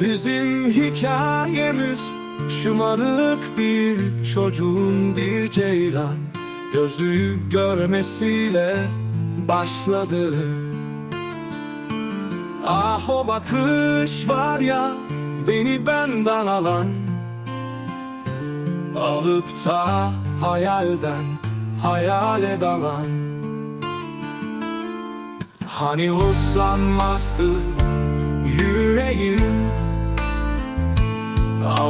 Bizim hikayemiz şımarık bir çocuğun bir ceylan. Gözlüğü görmesiyle başladı. Ah o bakış var ya beni benden alan. Alıp da hayalden hayale dalan. Hani uslanmazdı yüreğim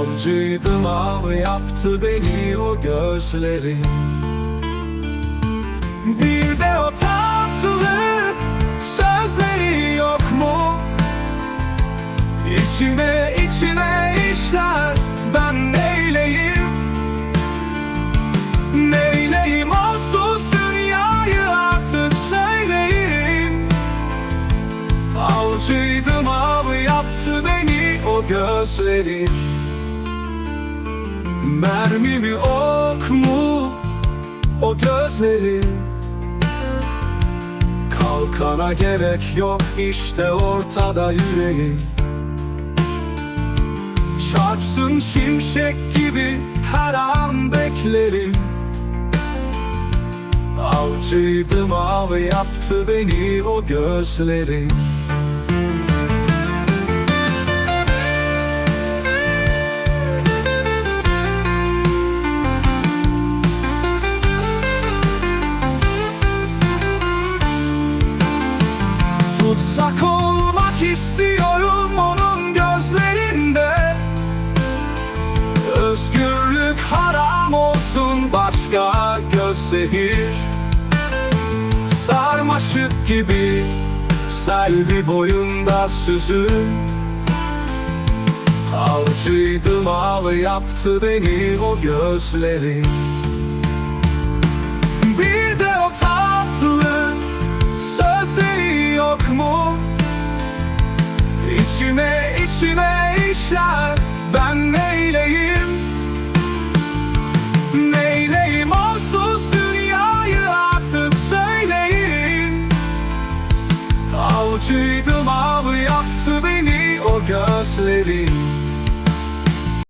Avcıydım av yaptı beni o gözlerin Bir de o tatlı sözleri yok mu? İçime içime işler ben neyleyim? Neyleyim onsuz dünyayı artık söyleyin Avcıydım av yaptı beni o gözlerin Mermi mi ok mu? O gözlerin Kalkana gerek yok işte ortada yüreğim Çarpsın şimşek gibi her an beklerim Avcıydım av yaptı beni o gözlerin istiyorum onun gözlerinde. Özgürlük haram olsun başka gösterir Sarmaşık gibi selvi boyunda süzül Avcıydım av yaptı beni o gözlerin İçime içime işler. Ben neyleyim?